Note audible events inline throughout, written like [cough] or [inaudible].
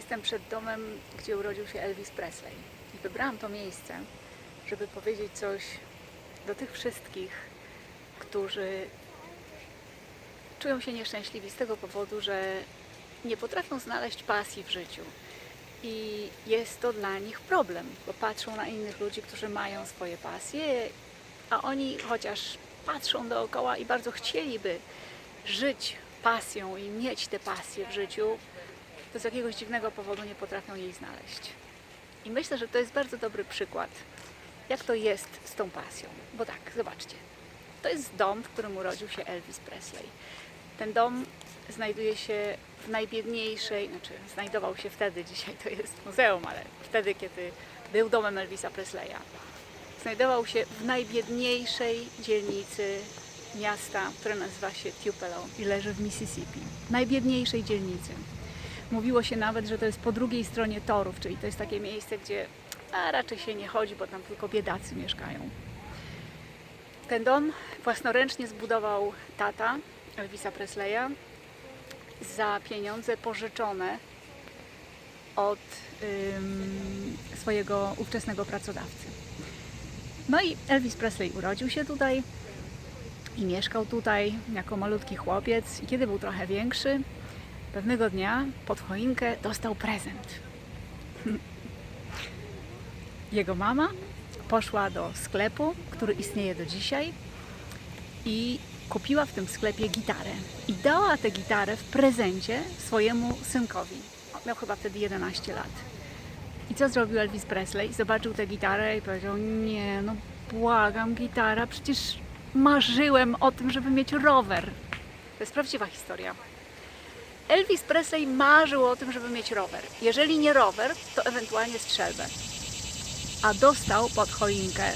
Jestem przed domem, gdzie urodził się Elvis Presley. I wybrałam to miejsce, żeby powiedzieć coś do tych wszystkich, którzy czują się nieszczęśliwi z tego powodu, że nie potrafią znaleźć pasji w życiu. I jest to dla nich problem, bo patrzą na innych ludzi, którzy mają swoje pasje, a oni chociaż patrzą dookoła i bardzo chcieliby żyć pasją i mieć te pasje w życiu, to z jakiegoś dziwnego powodu nie potrafią jej znaleźć. I myślę, że to jest bardzo dobry przykład, jak to jest z tą pasją. Bo tak, zobaczcie, to jest dom, w którym urodził się Elvis Presley. Ten dom znajduje się w najbiedniejszej, znaczy znajdował się wtedy, dzisiaj to jest muzeum, ale wtedy, kiedy był domem Elvisa Presleya, znajdował się w najbiedniejszej dzielnicy miasta, które nazywa się Tupelo i leży w Mississippi. Najbiedniejszej dzielnicy. Mówiło się nawet, że to jest po drugiej stronie torów, czyli to jest takie miejsce, gdzie a raczej się nie chodzi, bo tam tylko biedacy mieszkają. Ten dom własnoręcznie zbudował tata Elvisa Presleya za pieniądze pożyczone od ym, swojego ówczesnego pracodawcy. No i Elvis Presley urodził się tutaj i mieszkał tutaj jako malutki chłopiec. I kiedy był trochę większy, pewnego dnia pod choinkę dostał prezent. [laughs] Jego mama poszła do sklepu, który istnieje do dzisiaj i kupiła w tym sklepie gitarę. I dała tę gitarę w prezencie swojemu synkowi. Miał chyba wtedy 11 lat. I co zrobił Elvis Presley? Zobaczył tę gitarę i powiedział: Nie, no błagam, gitara, przecież marzyłem o tym, żeby mieć rower. To jest prawdziwa historia. Elvis Presley marzył o tym, żeby mieć rower. Jeżeli nie rower, to ewentualnie strzelbę. A dostał pod choinkę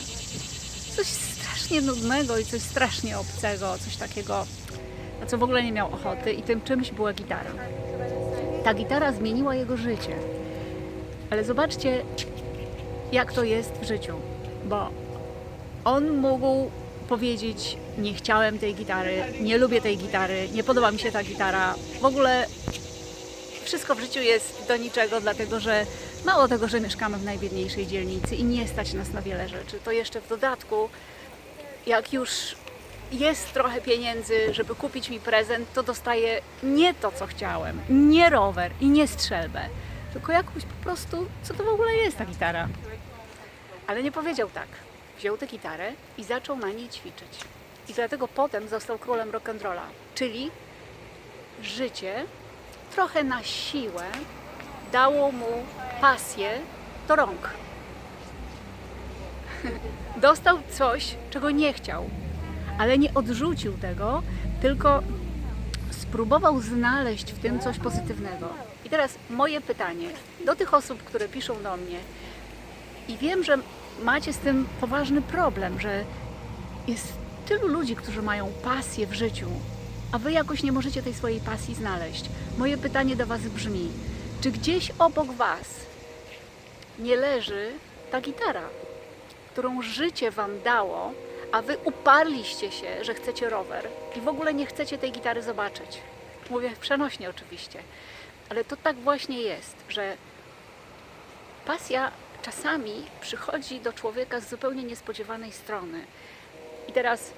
coś strasznie nudnego i coś strasznie obcego, coś takiego, na co w ogóle nie miał ochoty, i tym czymś była gitara. Ta gitara zmieniła jego życie. Ale zobaczcie, jak to jest w życiu, bo on mógł powiedzieć: Nie chciałem tej gitary, nie lubię tej gitary, nie podoba mi się ta gitara. W ogóle wszystko w życiu jest do niczego, dlatego że mało tego, że mieszkamy w najbiedniejszej dzielnicy i nie stać nas na wiele rzeczy, to jeszcze w dodatku, jak już jest trochę pieniędzy, żeby kupić mi prezent, to dostaję nie to, co chciałem, nie rower i nie strzelbę, tylko jakąś po prostu, co to w ogóle jest ta gitara. Ale nie powiedział tak. Wziął tę gitarę i zaczął na niej ćwiczyć. I dlatego potem został królem rock'n'rolla. Czyli życie trochę na siłę dało mu pasję do rąk. [laughs] Dostał coś, czego nie chciał, ale nie odrzucił tego, tylko spróbował znaleźć w tym coś pozytywnego. I teraz moje pytanie do tych osób, które piszą do mnie, i wiem, że macie z tym poważny problem, że jest tylu ludzi, którzy mają pasję w życiu, a wy jakoś nie możecie tej swojej pasji znaleźć. Moje pytanie do was brzmi: czy gdzieś obok was nie leży ta gitara, którą życie wam dało, a wy uparliście się, że chcecie rower i w ogóle nie chcecie tej gitary zobaczyć? Mówię przenośnie oczywiście, ale to tak właśnie jest, że pasja czasami przychodzi do człowieka z zupełnie niespodziewanej strony. I teraz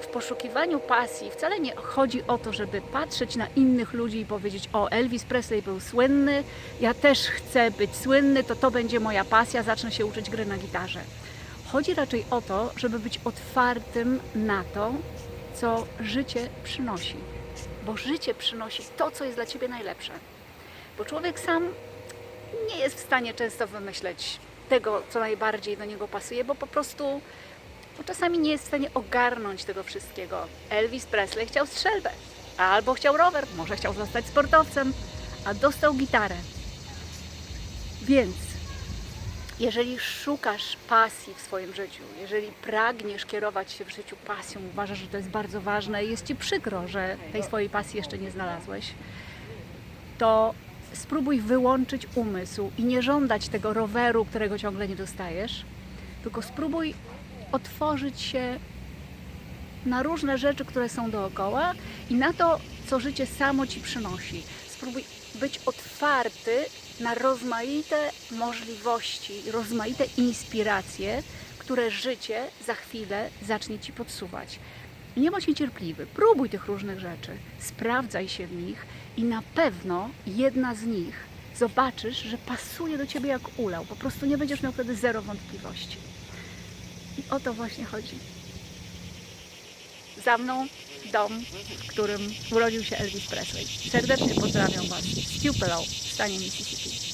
w poszukiwaniu pasji wcale nie chodzi o to, żeby patrzeć na innych ludzi i powiedzieć: O, Elvis Presley był słynny, ja też chcę być słynny, to to będzie moja pasja, zacznę się uczyć gry na gitarze. Chodzi raczej o to, żeby być otwartym na to, co życie przynosi. Bo życie przynosi to, co jest dla ciebie najlepsze. Bo człowiek sam nie jest w stanie często wymyśleć tego, co najbardziej do niego pasuje, bo po prostu bo czasami nie jest w stanie ogarnąć tego wszystkiego. Elvis Presley chciał strzelbę, albo chciał rower, może chciał zostać sportowcem, a dostał gitarę. Więc jeżeli szukasz pasji w swoim życiu, jeżeli pragniesz kierować się w życiu pasją, uważasz, że to jest bardzo ważne i jest Ci przykro, że tej swojej pasji jeszcze nie znalazłeś, to spróbuj wyłączyć umysł i nie żądać tego roweru, którego ciągle nie dostajesz, tylko spróbuj otworzyć się na różne rzeczy, które są dookoła i na to, co życie samo ci przynosi. Spróbuj być otwarty na rozmaite możliwości, rozmaite inspiracje, które życie za chwilę zacznie Ci podsuwać. Nie bądź niecierpliwy, próbuj tych różnych rzeczy, sprawdzaj się w nich i na pewno jedna z nich zobaczysz, że pasuje do Ciebie jak ulał. Po prostu nie będziesz miał wtedy zero wątpliwości. I o to właśnie chodzi. Za mną dom, w którym urodził się Elvis Presley. Serdecznie pozdrawiam Was z Tupelo w stanie Mississippi.